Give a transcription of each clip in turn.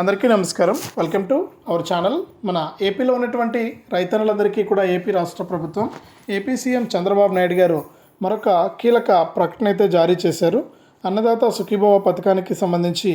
అందరికీ నమస్కారం. Welcome to our channel మన ఏపీలో ఉన్నటువంటి రైతన్నులందరికీ కూడా ఏపీ రాష్ట్ర ప్రభుత్వం ఏపీ సీఎం చంద్రబాబు నాయుడు గారు మరొక కీలక ప్రకటన అయితే జారీ చేశారు. అన్నదాత సుఖీభవ పథకానికి సంబంధించి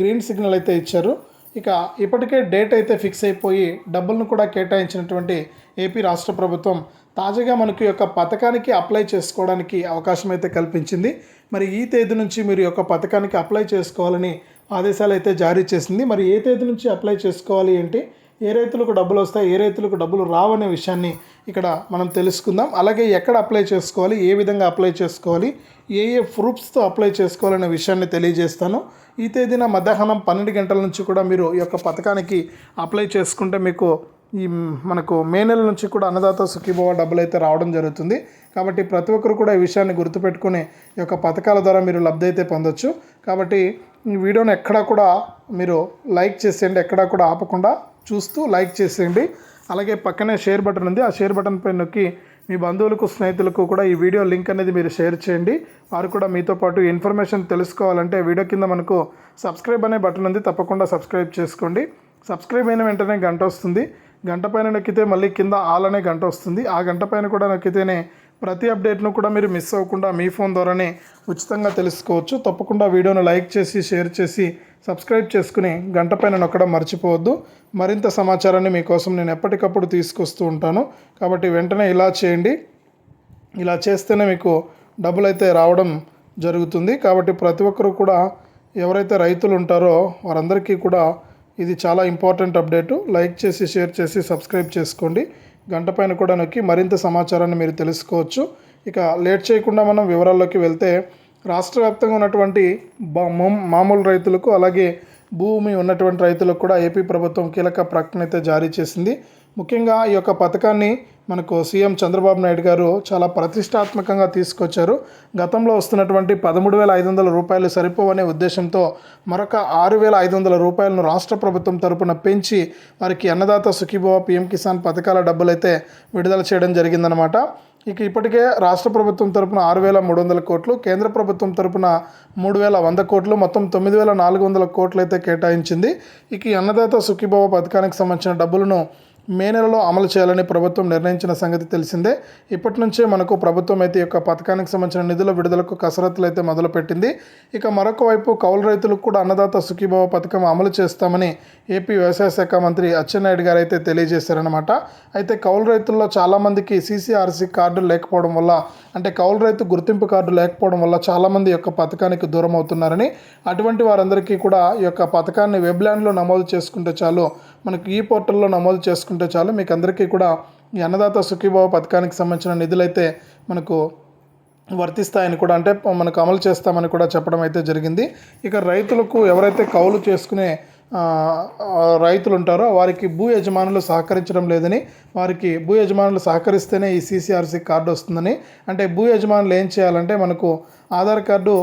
గ్రీన్ సిగ్నల్ అయితే ఇచ్చారు. ఇక ఇప్పటికే డేట్ అయితే ఫిక్స్ అయిపోయి డబ్బులను కూడా కేటాయించినటువంటి ఏపీ రాష్ట్ర ప్రభుత్వం తాజాగా మనకి యొక్క పథకానికి అప్లై చేసుకోవడానికి అవకాశం అయితే కల్పించింది. మరి ఈ తేదీ నుంచి మీరు యొక్క పథకానికి అప్లై చేసుకోవాలని ఆదేశాలు అయితే జారీ చేసింది. మరి ఏ తేదీ నుంచి అప్లై చేసుకోవాలి ఏంటి ఏ రైతులకు డబ్బులు వస్తాయి ఏ రైతులకు డబ్బులు రావనే విషయాన్ని ఇక్కడ మనం తెలుసుకుందాం. అలాగే ఎక్కడ అప్లై చేసుకోవాలి ఏ విధంగా అప్లై చేసుకోవాలి ఏ ఏ ప్రూఫ్స్తో అప్లై చేసుకోవాలనే విషయాన్ని తెలియజేస్తాను. ఈ తేదీన మధ్యాహ్నం పన్నెండు గంటల నుంచి కూడా మీరు ఈ యొక్క పథకానికి అప్లై చేసుకుంటే మీకు ఈ మనకు మే నెల నుంచి కూడా అన్నదాత సుఖీభవ డబ్బులు అయితే రావడం జరుగుతుంది. కాబట్టి ప్రతి ఒక్కరు కూడా ఈ విషయాన్ని గుర్తుపెట్టుకుని ఈ యొక్క పథకాల ద్వారా మీరు లబ్ధి అయితే పొందొచ్చు. కాబట్టి ఈ వీడియోని ఎక్కడా కూడా మీరు లైక్ చేసేయండి ఎక్కడా కూడా ఆపకుండా చూస్తూ లైక్ చేసేయండి. అలాగే పక్కనే షేర్ బటన్ ఉంది. ఆ షేర్ బటన్ పై నొక్కి మీ బంధువులకు స్నేహితులకు కూడా ఈ వీడియో లింక్ అనేది మీరు షేర్ చేయండి. వారు కూడా మీతో పాటు ఇన్ఫర్మేషన్ తెలుసుకోవాలంటే వీడియో కింద మనకు సబ్స్క్రైబ్ అనే బటన్ ఉంది. తప్పకుండా సబ్స్క్రైబ్ చేసుకోండి. సబ్స్క్రైబ్ అయిన వెంటనే గంట వస్తుంది. గంట పైన నొక్కితే మళ్ళీ కింద ఆల్ అనే గంట వస్తుంది. ఆ గంట పైన కూడా నొక్కితేనే ప్రతి అప్డేట్ను కూడా మీరు మిస్ అవ్వకుండా మీ ఫోన్ ద్వారానే ఉచితంగా తెలుసుకోవచ్చు. తప్పకుండా వీడియోను లైక్ చేసి షేర్ చేసి సబ్స్క్రైబ్ చేసుకుని గంట పైన నొక్కడం మర్చిపోవద్దు. మరింత సమాచారాన్ని మీకోసం నేను ఎప్పటికప్పుడు తీసుకొస్తూ ఉంటాను. కాబట్టి వెంటనే ఇలా చేయండి. ఇలా చేస్తేనే మీకు డబ్బులు అయితే రావడం జరుగుతుంది. కాబట్టి ప్రతి ఒక్కరూ కూడా ఎవరైతే రైతులు ఉంటారో వారందరికీ కూడా ఇది చాలా ఇంపార్టెంట్ అప్డేటు. లైక్ చేసి షేర్ చేసి సబ్స్క్రైబ్ చేసుకోండి. గంట పైన కూడా నొక్కి మరింత సమాచారాన్ని మీరు తెలుసుకోవచ్చు. ఇక లేట్ చేయకుండా మనం వివరాల్లోకి వెళ్తే రాష్ట్ర వ్యాప్తంగా ఉన్నటువంటి మామూలు రైతులకు అలాగే భూమి ఉన్నటువంటి రైతులకు కూడా ఏపీ ప్రభుత్వం కీలక ప్రకటన అయితే జారీ చేసింది. ముఖ్యంగా ఈ యొక్క పథకాన్ని మనకు సీఎం చంద్రబాబు నాయుడు గారు చాలా ప్రతిష్టాత్మకంగా తీసుకొచ్చారు. గతంలో వస్తున్నటువంటి పదమూడు వేల ఐదు వందల రూపాయలు సరిపోవనే ఉద్దేశంతో మరొక ఆరు వేల ఐదు వందల రూపాయలను రాష్ట్ర ప్రభుత్వం తరపున పెంచి వారికి అన్నదాత సుఖీభవ పిఎం కిసాన్ పథకాల డబ్బులైతే విడుదల చేయడం జరిగిందనమాట ఇక ఇప్పటికే రాష్ట్ర ప్రభుత్వం తరపున ఆరు వేల మూడు వందల కోట్లు కేంద్ర ప్రభుత్వం తరపున మూడు వేల వంద కోట్లు మొత్తం తొమ్మిది వేల నాలుగు వందల కోట్లు అయితే కేటాయించింది. ఇక ఈ అన్నదాత సుఖీభవ పథకానికి సంబంధించిన డబ్బులను మే నెలలో అమలు చేయాలని ప్రభుత్వం నిర్ణయించిన సంగతి తెలిసిందే. ఇప్పటి నుంచే మనకు ప్రభుత్వం అయితే యొక్క పథకానికి సంబంధించిన నిధుల విడుదలకు కసరత్తులు అయితే మొదలుపెట్టింది. ఇక మరొక వైపు కౌలు రైతులకు కూడా అన్నదాత సుఖీభావ పథకం అమలు చేస్తామని ఏపీ వ్యవసాయ శాఖ మంత్రి అచ్చెన్నాయుడు గారు అయితే తెలియజేశారనమాట అయితే కౌలు రైతుల్లో చాలామందికి సీసీఆర్సీ కార్డు లేకపోవడం వల్ల అంటే కౌలు రైతు గుర్తింపు కార్డు లేకపోవడం వల్ల చాలామంది యొక్క పథకానికి దూరం అవుతున్నారని అటువంటి వారందరికీ కూడా ఈ యొక్క పథకాన్ని వెబ్లాండ్లో నమోదు చేసుకుంటే చాలు. మనకు ఈ పోర్టల్లో నమోదు చేసుకుంటే చాలు. మీకు అందరికీ కూడా ఈ అన్నదాత సుఖీభావ పథకానికి సంబంధించిన నిధులైతే మనకు వర్తిస్తాయని కూడా అంటే మనకు అమలు చేస్తామని కూడా చెప్పడం అయితే జరిగింది. ఇక రైతులకు ఎవరైతే కౌలు చేసుకునే రైతులు ఉంటారో వారికి భూ యజమానులు సహకరించడం లేదని వారికి భూ యజమానులు సహకరిస్తేనే ఈ సీసీఆర్సీ కార్డు వస్తుందని. అంటే భూ యజమానులు ఏం చేయాలంటే మనకు ఆధార్ కార్డు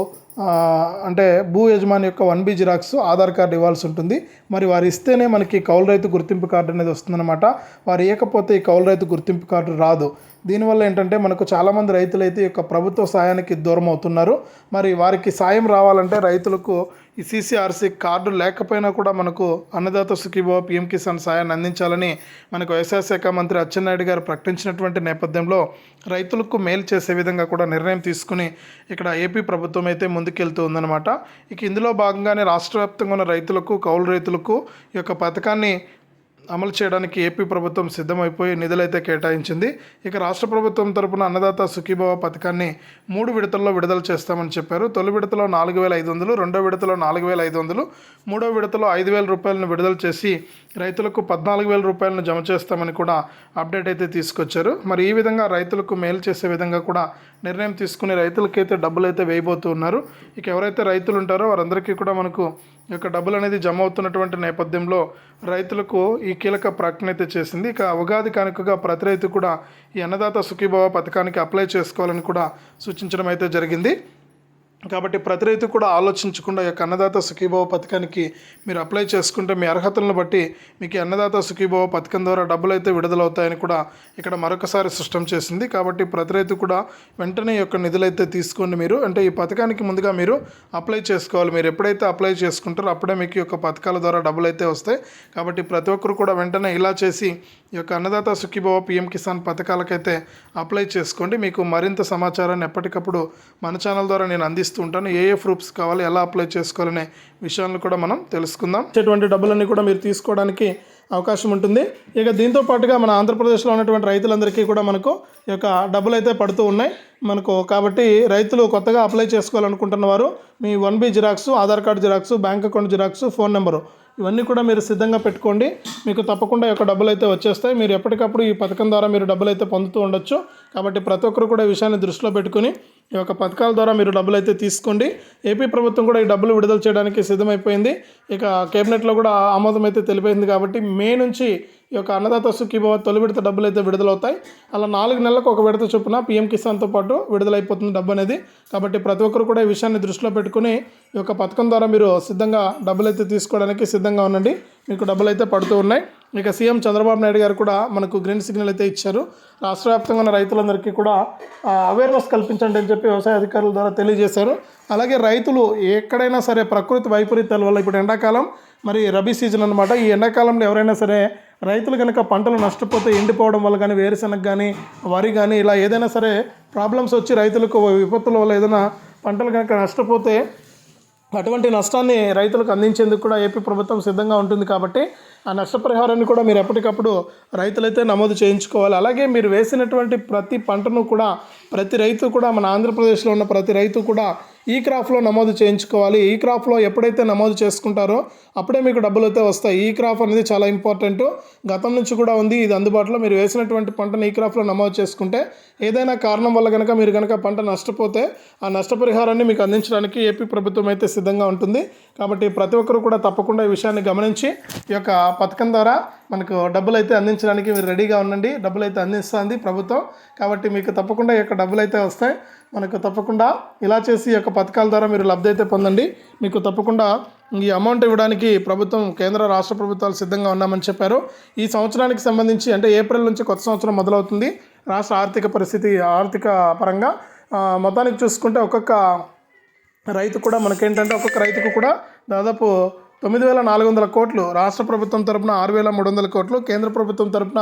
అంటే భూ యజమాని యొక్క one B xerox Aadhaar card ఇవ్వాల్సి ఉంటుంది. మరి వారు ఇస్తేనే మనకి కౌలు రైతు గుర్తింపు కార్డు అనేది వస్తుందన్నమాట. వారు ఇవ్వకపోతే ఈ కౌలు రైతు గుర్తింపు కార్డు రాదు. దీనివల్ల ఏంటంటే మనకు చాలామంది రైతులు అయితే ఈ యొక్క ప్రభుత్వ సాయానికి దూరం అవుతున్నారు మరి వారికి సాయం రావాలంటే రైతులకు ఈ సీసీఆర్సీ కార్డు లేకపోయినా కూడా మనకు అన్నదాత సుఖీభావ పిఎం కిసాన్ సాయాన్ని అందించాలని మనకు వ్యవసాయ శాఖ మంత్రి అచ్చెన్నాయుడు గారు ప్రకటించినటువంటి నేపథ్యంలో రైతులకు మేలు చేసే విధంగా కూడా నిర్ణయం తీసుకుని ఇక్కడ ఏపీ ప్రభుత్వం అయితే ముందుకెళ్తూ ఉందన్నమాట. ఇక ఇందులో భాగంగానే రాష్ట్ర వ్యాప్తంగా ఉన్న రైతులకు కౌలు రైతులకు ఈ యొక్క పథకాన్ని అమలు చేయడానికి ఏపీ ప్రభుత్వం సిద్ధమైపోయి నిధులైతే కేటాయించింది. ఇక రాష్ట్ర ప్రభుత్వం తరపున అన్నదాత సుఖీభవ పథకాన్ని మూడు విడతల్లో విడుదల చేస్తామని చెప్పారు. తొలి విడతలో నాలుగు వేల ఐదు వందలు రెండో విడతలో నాలుగు వేల ఐదు వందలు మూడో విడతలో ఐదు వేల రూపాయలను విడుదల చేసి రైతులకు పద్నాలుగు వేల రూపాయలను జమ చేస్తామని కూడా అప్డేట్ అయితే తీసుకొచ్చారు. మరి ఈ విధంగా రైతులకు మేలు చేసే విధంగా కూడా నిర్ణయం తీసుకుని రైతులకైతే డబ్బులు అయితే వేయబోతూ ఉన్నారు. ఇక ఎవరైతే రైతులు ఉంటారో వారందరికీ కూడా మనకు ఈ యొక్క డబ్బులు అనేది జమ అవుతున్నటువంటి నేపథ్యంలో రైతులకు ఈ కీలక ప్రకటన అయితే చేసింది. ఇక ఉగాది కానుకగా ప్రతి రైతు కూడా ఈ అన్నదాత సుఖీభావ పథకానికి అప్లై చేసుకోవాలని కూడా సూచించడం అయితే జరిగింది. కాబట్టి ప్రతి రైతు కూడా ఆలోచించకుండా యొక్క అన్నదాత సుఖీభావ పథకానికి మీరు అప్లై చేసుకుంటే మీ అర్హతలను బట్టి మీకు అన్నదాత సుఖీభావ పథకం ద్వారా డబ్బులు అయితే విడుదలవుతాయని కూడా ఇక్కడ మరొకసారి స్పష్టం చేసింది. కాబట్టి ప్రతి రైతు కూడా వెంటనే యొక్క నిధులు అయితే తీసుకోండి మీరు. అంటే ఈ పథకానికి ముందుగా మీరు అప్లై చేసుకోవాలి. మీరు ఎప్పుడైతే అప్లై చేసుకుంటారో అప్పుడే మీకు యొక్క పథకాల ద్వారా డబ్బులు అయితే వస్తాయి. కాబట్టి ప్రతి ఒక్కరు కూడా వెంటనే ఇలా చేసి ఈ యొక్క అన్నదాత సుఖీభావ పిఎం కిసాన్ పథకాలకైతే అప్లై చేసుకోండి. మీకు మరింత సమాచారాన్ని ఎప్పటికప్పుడు మన ఛానల్ ద్వారా నేను అందిస్తాను. అందిస్తూ ఉంటాను ఏ ఏ ప్రూఫ్స్ కావాలి ఎలా అప్లై చేసుకోవాలనే విషయాలను కూడా మనం తెలుసుకుందాం. ఇచ్చేటువంటి డబ్బులన్నీ కూడా మీరు తీసుకోవడానికి అవకాశం ఉంటుంది. ఇక దీంతో పాటుగా మన ఆంధ్రప్రదేశ్లో ఉన్నటువంటి రైతులందరికీ కూడా మనకు ఈ యొక్క డబ్బులు అయితే పడుతూ ఉన్నాయి. మనకు కాబట్టి రైతులు కొత్తగా అప్లై చేసుకోవాలనుకుంటున్న వారు మీ one B xerox Aadhaar card xerox bank account xerox phone number ఇవన్నీ కూడా మీరు సిద్ధంగా పెట్టుకోండి. మీకు తప్పకుండా ఈ యొక్క డబ్బులు అయితే వచ్చేస్తాయి. మీరు ఎప్పటికప్పుడు ఈ పథకం ద్వారా మీరు డబ్బులు అయితే పొందుతూ ఉండొచ్చు. కాబట్టి ప్రతి ఒక్కరు కూడా ఈ విషయాన్ని దృష్టిలో పెట్టుకుని ఈ యొక్క పథకాల ద్వారా మీరు డబ్బులు అయితే తీసుకోండి. ఏపీ ప్రభుత్వం కూడా ఈ డబ్బులు విడుదల చేయడానికి సిద్ధమైపోయింది. ఇక కేబినెట్లో కూడా ఆమోదం అయితే తెలిపింది కాబట్టి మే నుంచి ఈ యొక్క అన్నదాత సుఖీభవ తొలి విడత డబ్బులు అయితే విడుదలవుతాయి. అలా నాలుగు నెలలకు ఒక విడత చొప్పున పీఎం కిసాన్తో పాటు విడుదలైపోతుంది డబ్బు అనేది కాబట్టి ప్రతి ఒక్కరు కూడా ఈ విషయాన్ని దృష్టిలో పెట్టుకుని ఈ యొక్క పథకం ద్వారా మీరు సిద్ధంగా డబ్బులు అయితే తీసుకోవడానికి సిద్ధంగా ఉండండి. మీకు డబ్బులు అయితే పడుతూ ఉన్నాయి. ఇక సీఎం చంద్రబాబు నాయుడు గారు కూడా మనకు గ్రీన్ సిగ్నల్ అయితే ఇచ్చారు. రాష్ట్ర వ్యాప్తంగా ఉన్న రైతులందరికీ కూడా అవేర్నెస్ కల్పించండి అని చెప్పి వ్యవసాయ అధికారుల ద్వారా తెలియజేశారు. అలాగే రైతులు ఎక్కడైనా సరే ప్రకృతి వైపరీత్యాల వల్ల ఇప్పుడు ఎండాకాలం మరి రబీ సీజన్ అనమాట ఈ ఎండాకాలంలో ఎవరైనా సరే రైతులు కనుక పంటలు నష్టపోతే ఎండిపోవడం వల్ల కానీ వేరుశనగ కానీ వరి కానీ ఇలా ఏదైనా సరే ప్రాబ్లమ్స్ వచ్చి రైతులకు విపత్తుల వల్ల ఏదైనా పంటలు కనుక నష్టపోతే అటువంటి నష్టాన్ని రైతులకు అందించేందుకు కూడా ఏపీ ప్రభుత్వం సిద్ధంగా ఉంటుంది కాబట్టి ఆ నష్టపరిహారాన్ని కూడా మీరు ఎప్పటికప్పుడు రైతులైతే నమోదు చేయించుకోవాలి. అలాగే మీరు వేసినటువంటి ప్రతి పంటను కూడా ప్రతి రైతు కూడా మన ఆంధ్రప్రదేశ్లో ఉన్న ప్రతి రైతు కూడా ఈ క్రాప్లో నమోదు చేయించుకోవాలి. ఈ క్రాప్లో ఎప్పుడైతే నమోదు చేసుకుంటారో అప్పుడే మీకు డబ్బులు అయితే వస్తాయి. ఈ క్రాప్ అనేది చాలా ఇంపార్టెంట్. గతం నుంచి కూడా ఉంది. ఇది అందుబాటులో. మీరు వేసినటువంటి పంటను ఈ క్రాప్లో నమోదు చేసుకుంటే ఏదైనా కారణం వల్ల కనుక మీరు కనుక పంట నష్టపోతే ఆ నష్టపరిహారాన్ని మీకు అందించడానికి ఏపీ ప్రభుత్వం అయితే సిద్ధంగా ఉంటుంది. కాబట్టి ప్రతి ఒక్కరు కూడా తప్పకుండా ఈ విషయాన్ని గమనించి ఈ యొక్క పథకం ద్వారా మనకు డబ్బులు అయితే అందించడానికి మీరు రెడీగా ఉండండి. డబ్బులు అయితే అందిస్తుంది ప్రభుత్వం. కాబట్టి మీకు తప్పకుండా ఈ యొక్క డబ్బులు అయితే వస్తాయి. మనకు తప్పకుండా ఇలా చేసి ఈ యొక్క పథకాల ద్వారా మీరు లబ్ధి అయితే పొందండి. మీకు తప్పకుండా ఈ అమౌంట్ ఇవ్వడానికి ప్రభుత్వం కేంద్ర రాష్ట్ర ప్రభుత్వాలు సిద్ధంగా ఉన్నామని చెప్పారు. ఈ సంవత్సరానికి సంబంధించి అంటే ఏప్రిల్ నుంచి కొత్త సంవత్సరం మొదలవుతుంది. రాష్ట్ర ఆర్థిక పరిస్థితి ఆర్థిక పరంగా మొత్తానికి చూసుకుంటే ఒక్కొక్క రైతు కూడా మనకేంటంటే ఒక్కొక్క రైతుకు కూడా దాదాపు తొమ్మిది వేల నాలుగు వందల కోట్లు రాష్ట్ర ప్రభుత్వం తరపున ఆరు వేల మూడు వందల కోట్లు కేంద్ర ప్రభుత్వం తరపున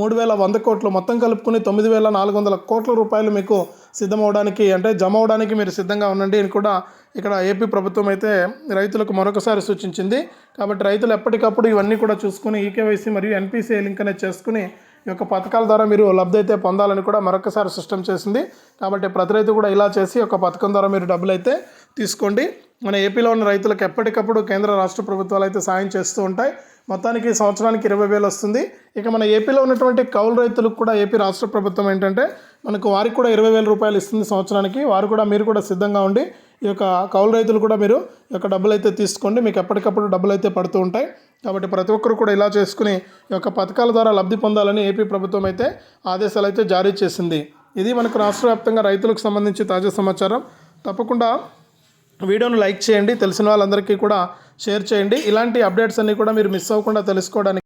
మూడు వేల వంద కోట్లు మొత్తం కలుపుకుని తొమ్మిది వేల నాలుగు వందల కోట్ల రూపాయలు మీకు సిద్ధమవడానికి అంటే జమ అవడానికి మీరు సిద్ధంగా ఉండండి అని కూడా ఇక్కడ ఏపీ ప్రభుత్వం అయితే రైతులకు మరొకసారి సూచించింది. కాబట్టి రైతులు ఎప్పటికప్పుడు ఇవన్నీ కూడా చూసుకుని ఈకేవైసీ మరియు ఎన్పిసిఐ లింక్ అనేది చేసుకుని ఈ యొక్క పథకాల ద్వారా మీరు లబ్ధి అయితే పొందాలని కూడా మరొకసారి సిస్టమ్ చేసింది. కాబట్టి ప్రతి రైతు కూడా ఇలా చేసి ఒక పథకం ద్వారా మీరు డబ్బులు అయితే తీసుకోండి. మన ఏపీలో ఉన్న రైతులకు ఎప్పటికప్పుడు కేంద్ర రాష్ట్ర ప్రభుత్వాలు అయితే సాయం చేస్తూ ఉంటాయి. మొత్తానికి సంవత్సరానికి ఇరవై వేలు వస్తుంది. ఇక మన ఏపీలో ఉన్నటువంటి కౌలు రైతులకు కూడా ఏపీ రాష్ట్ర ప్రభుత్వం ఏంటంటే మనకు వారికి కూడా ఇరవై వేల రూపాయలు ఇస్తుంది సంవత్సరానికి. వారు కూడా మీరు కూడా సిద్ధంగా ఉండి ఈ యొక్క కౌలు రైతులు కూడా మీరు ఈ యొక్క డబ్బులు అయితే తీసుకోండి. మీకు ఎప్పటికప్పుడు డబ్బులు అయితే పడుతూ ఉంటాయి. కాబట్టి ప్రతి ఒక్కరు కూడా ఇలా చేసుకుని ఈ యొక్క పథకాల ద్వారా లబ్ధి పొందాలని ఏపీ ప్రభుత్వం అయితే ఆదేశాలు అయితే జారీ చేసింది. ఇది మనకు రాష్ట్ర వ్యాప్తంగా రైతులకు సంబంధించి తాజా సమాచారం. తప్పకుండా వీడియోను లైక్ చేయండి తెలిసిన వాళ్ళందరికీ కూడా షేర్ చేయండి. ఇలాంటి అప్డేట్స్ అన్నీ కూడా మీరు మిస్ అవ్వకుండా తెలుసుకోవడానికి